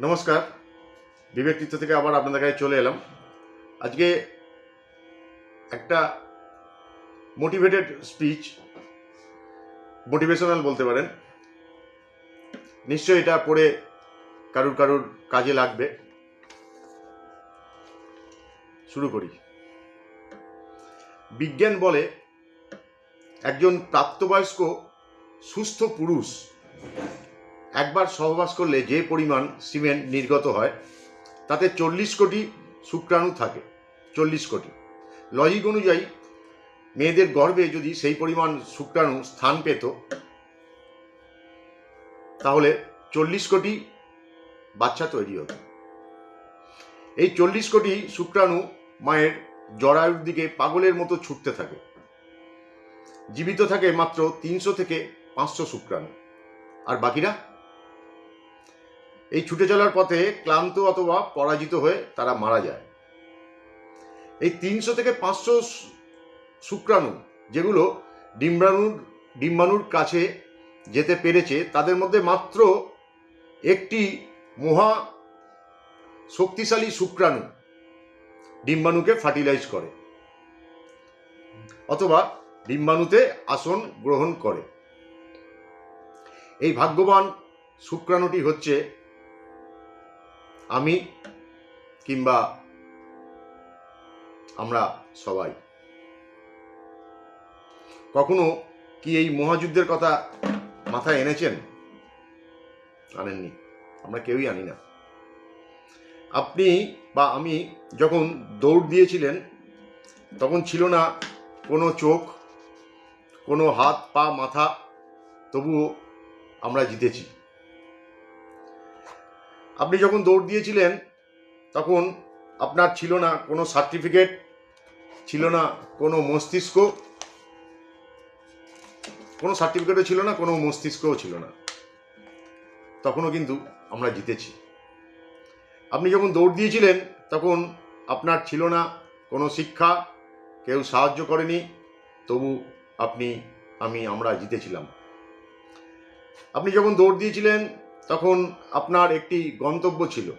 নমস্কার। বিবেক তীর্থ থেকে আবার আপনাদের কাছে চলে এলাম। আজকে একটা মোটিভেটেড স্পিচ মোটিভেশনাল বলতে পারেন। নিশ্চয়ই এটা পড়ে কারুর কারুর কাজে লাগবে। শুরু করি। বিজ্ঞান বলে একজন প্রাপ্তবয়স্ক সুস্থ পুরুষ একবার সহবাস করলে যে পরিমাণ সিমেন্ট নির্গত হয়, তাতে চল্লিশ কোটি শুক্রাণু থাকে, চল্লিশ কোটি। লজিক অনুযায়ী, মেয়েদের গর্ভে যদি সেই পরিমাণ শুক্রাণু স্থান পেত, তাহলে চল্লিশ কোটি বাচ্চা তৈরি হতো। এই চল্লিশ কোটি শুক্রাণু মায়ের জরায়ুর দিকে পাগলের মতো ছুটতে থাকে। জীবিত থাকে মাত্র তিনশো থেকে পাঁচশো শুক্রাণু। আর বাকিরা? এই ছুটে চলার পথে ক্লান্ত অথবা পরাজিত হয়ে তারা মারা যায়। এই তিনশো থেকে পাঁচশো শুক্রাণু যেগুলো ডিম্বাণুর ডিম্বাণুর কাছে যেতে পেরেছে, তাদের মধ্যে মাত্র একটি মহা শক্তিশালী শুক্রাণু ডিম্বাণুকে ফার্টিলাইজ করে অথবা ডিম্বাণুতে আসন গ্রহণ করে। এই ভাগ্যবান শুক্রাণুটি হচ্ছে আমি কিংবা আমরা সবাই। কখনো কি এই মহাযুদ্ধের কথা মাথায় এনেছেন? আনেননি। আমরা কেউই আনি না। আপনি বা আমি যখন দৌড় দিয়েছিলেন, তখন ছিল না কোনো চোখ, কোনো হাত, পা, মাথা, তবুও আমরা জিতেছি। আপনি যখন দৌড় দিয়েছিলেন, তখন আপনার ছিল না কোনো সার্টিফিকেট ছিল না কোনো মস্তিষ্ক, কোনো সার্টিফিকেটও ছিল না, কোনো মস্তিষ্কও ছিল না। তখনও কিন্তু আমরা জিতেছি। আপনি যখন দৌড় দিয়েছিলেন, তখন আপনার ছিল না কোনো শিক্ষা, কেউ সাহায্য করেনি, তবু আপনি, আমি, আমরা জিতেছিলাম। আপনি যখন দৌড় দিয়েছিলেন তখন আপনার একটি গন্তব্য ছিল।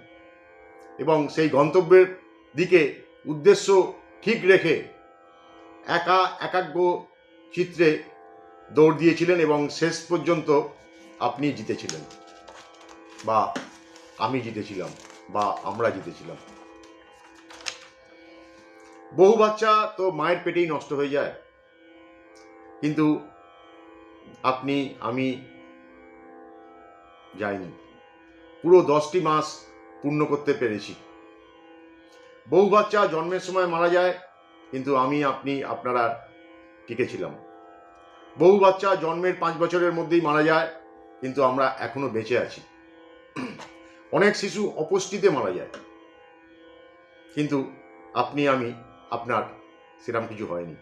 এবং সেই গন্তব্যের দিকে উদ্দেশ্য ঠিক রেখে একা একাগ্র চিত্রে দৌড় দিয়েছিলেন এবং শেষ পর্যন্ত আপনি জিতেছিলেন। বা আমি জিতেছিলাম, বা আমরা জিতেছিলাম। বহু বাচ্চা তো মায়ের পেটেই নষ্ট হয়ে যায়। কিন্তু আপনি, আমি যাইনি পুরো দশটি মাস পূর্ণ করতে পেরেছি। বহু বাচ্চা জন্মের সময় মারা যায়, কিন্তু আমি, আপনি, আপনারা টিকেছিলাম বহু বাচ্চা জন্মের পাঁচ বছরের মধ্যেই মারা যায়, কিন্তু আমরা এখনও বেঁচে আছি। অনেক শিশু অপুষ্টিতে মারা যায়। কিন্তু আপনি, আমি, আপনার সেরকম কিছু হয়নি।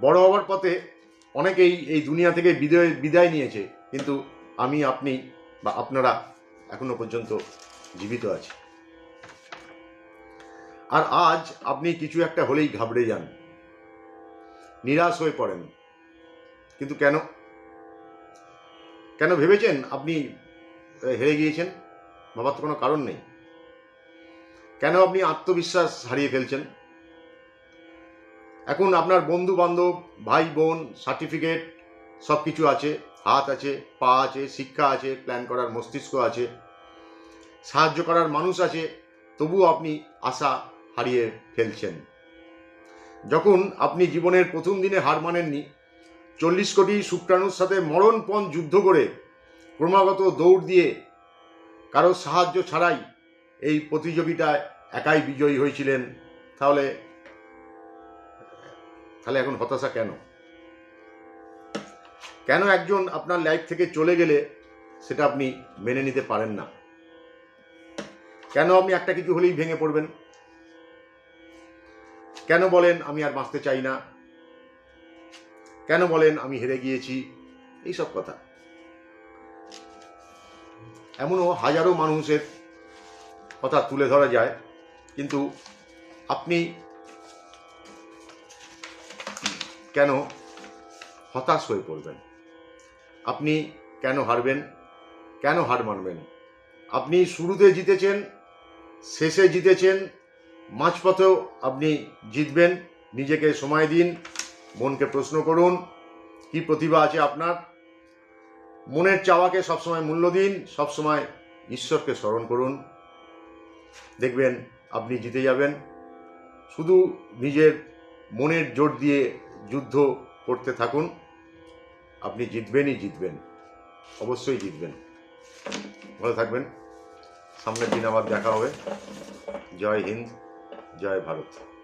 বড় হওয়ার পথে অনেকেই এই দুনিয়া থেকে বিদায় বিদায় নিয়েছে, কিন্তু আমি, আপনি বা আপনারা এখনও পর্যন্ত জীবিত আছি। আর আজ আপনি কিছু একটা হলেই ঘাবড়ে যান। নিরাশ হয়ে পড়েন। কিন্তু কেন? কেন ভেবেছেন আপনি হেরে গিয়েছেন? ভাবার তো কোনো কারণ নেই। কেন আপনি আত্মবিশ্বাস হারিয়ে ফেলছেন? এখন আপনার বন্ধু বান্ধব ভাই বোন সার্টিফিকেট সব কিছু আছে। হাত আছে, পা আছে, শিক্ষা আছে প্ল্যান করার মস্তিষ্ক আছে, সাহায্য করার মানুষ আছে, তবুও আপনি আশা হারিয়ে ফেলছেন। যখন আপনি জীবনের প্রথম দিনে হার মানেননি, চল্লিশ কোটি শুক্রাণুর সাথে মরণপণ যুদ্ধ করে ক্রমাগত দৌড় দিয়ে কারও সাহায্য ছাড়াই এই প্রতিযোগিতায় একাই বিজয়ী হয়েছিলেন, তাহলে তাহলে এখন হতাশা কেন? কেন একজন আপনার লাইফ থেকে চলে গেলে সেটা আপনি মেনে নিতে পারেন না? কেন আপনি একটা কিছু হলেই ভেঙে পড়বেন? কেন বলেন আমি আর বাঁচতে চাই না? কেন বলেন আমি হেরে গিয়েছি? এইসব কথা। এমনও হাজারো মানুষের কথা তুলে ধরা যায়, কিন্তু আপনি কেন হতাশ হয়ে পড়বেন? আপনি কেন হারবেন? কেন হার মানবেন? আপনি শুরুতে জিতেছেন, শেষে জিতেছেন, মাঝপথেও আপনি জিতবেন। নিজেকে সময় দিন, মনকে প্রশ্ন করুন, কি প্রতিভা আছে আপনার? মনের চাওয়াকে সবসময় মূল্য দিন, সবসময় ঈশ্বরকে স্মরণ করুন। দেখবেন আপনি জিতে যাবেন। শুধু নিজের মনের জোর দিয়ে যুদ্ধ করতে থাকুন। আপনি জিতবেনই জিতবেন। অবশ্যই জিতবেন। ভালো থাকবেন। সামনের দিন আবার দেখা হবে। জয় হিন্দ, জয় ভারত।